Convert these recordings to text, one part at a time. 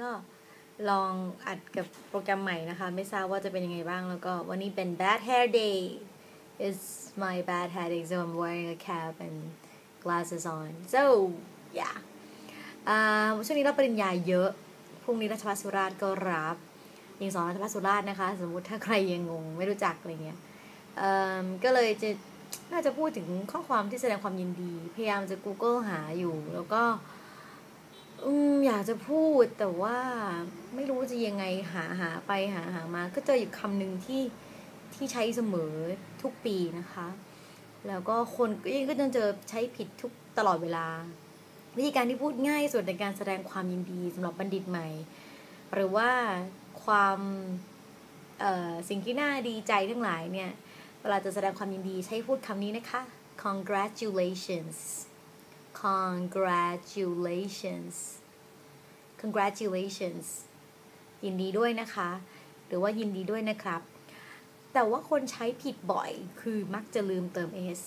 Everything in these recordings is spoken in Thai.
ก็ลองอัดกับโปรแกรมใหม่นะคะ ไม่ทราบว่าจะเป็นยังไงบ้างแล้วก็วันนี้เป็น bad hair day it's my bad hair day so I'm wearing a cap and glasses on so yeah อ่าช่วงนี้รับปริญญาเยอะ พรุ่งนี้ราชภัฏสุราษฎร์ก็รับยิงสองราชภัฏสุราษฎร์นะคะ สมมติถ้าใครยังงงไม่รู้จักอะไรเงี้ยอ่อก็เลยจะน่าจะพูดถึงข้อความที่แสดงความยินดี พยายามจะ Google หาอยู่แล้วก็ อืมอยากจะพูดแต่ว่าไม่รู้จะยังไงหาหาไปหาหามา ก็เจออยู่คำหนึ่งที่ที่ใช้เสมอทุกปีนะคะ แล้วก็คนก็ยังก็ยังเจอใช้ผิดทุกตลอดเวลา วิธีการที่พูดง่ายสุดในการแสดงความยินดีสำหรับบัณฑิตใหม่ หรือว่าความสิ่งที่น่าดีใจทั้งหลายเนี่ย เวลาจะแสดงความยินดีใช้พูดคำนี้นะคะ congratulations congratulations congratulations ยินดีด้วยนะคะ หรือว่ายินดีด้วยนะครับ แต่ว่าคนใช้ผิดบ่อยคือมักจะลืมเติม s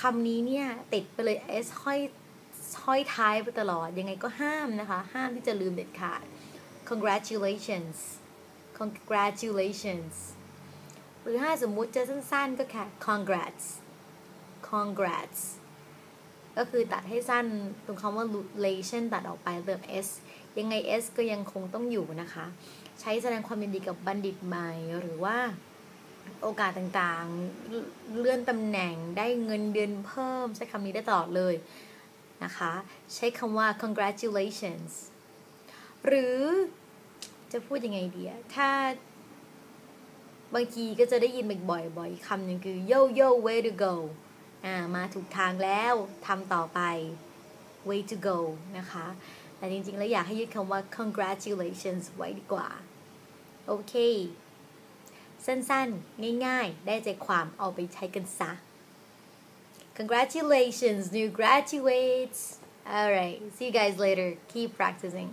คำนี้เนี่ย ติดไปเลย s ห้อยห้อยท้ายไปตลอด ยังไงก็ห้ามนะคะ ห้ามที่จะลืมเด็ดขาด congratulations congratulations หรือถ้าสมมุติจะสั้นๆก็แค่ congrats congrats ก็คือตัดให้สั้นตรงคำว่า relation ตัดออกไปเติม s ยังไง s ก็ยังคงต้องอยู่นะคะ ใช้แสดงความยินดีกับบัณฑิตใหม่หรือว่าโอกาสต่างๆ เลื่อนตำแหน่งได้เงินเดือนเพิ่ม ใช้คำนี้ได้ตลอดเลยนะคะ ใช้คำว่า congratulations หรือจะพูดยังไงดีถ้าบางทีก็จะได้ยินบ่อยๆคำหนึ่งคือ yo yo way to go อ่ามาถูกทางแล้วทำต่อไป way to go นะคะ แต่จริงๆ แล้วอยากให้ยึดคำว่า congratulations ไว้ดีกว่า โอเค สั้นๆ ง่ายๆ ได้ใจความเอาไปใช้กันซะ congratulations new graduates alright see you guys later keep practicing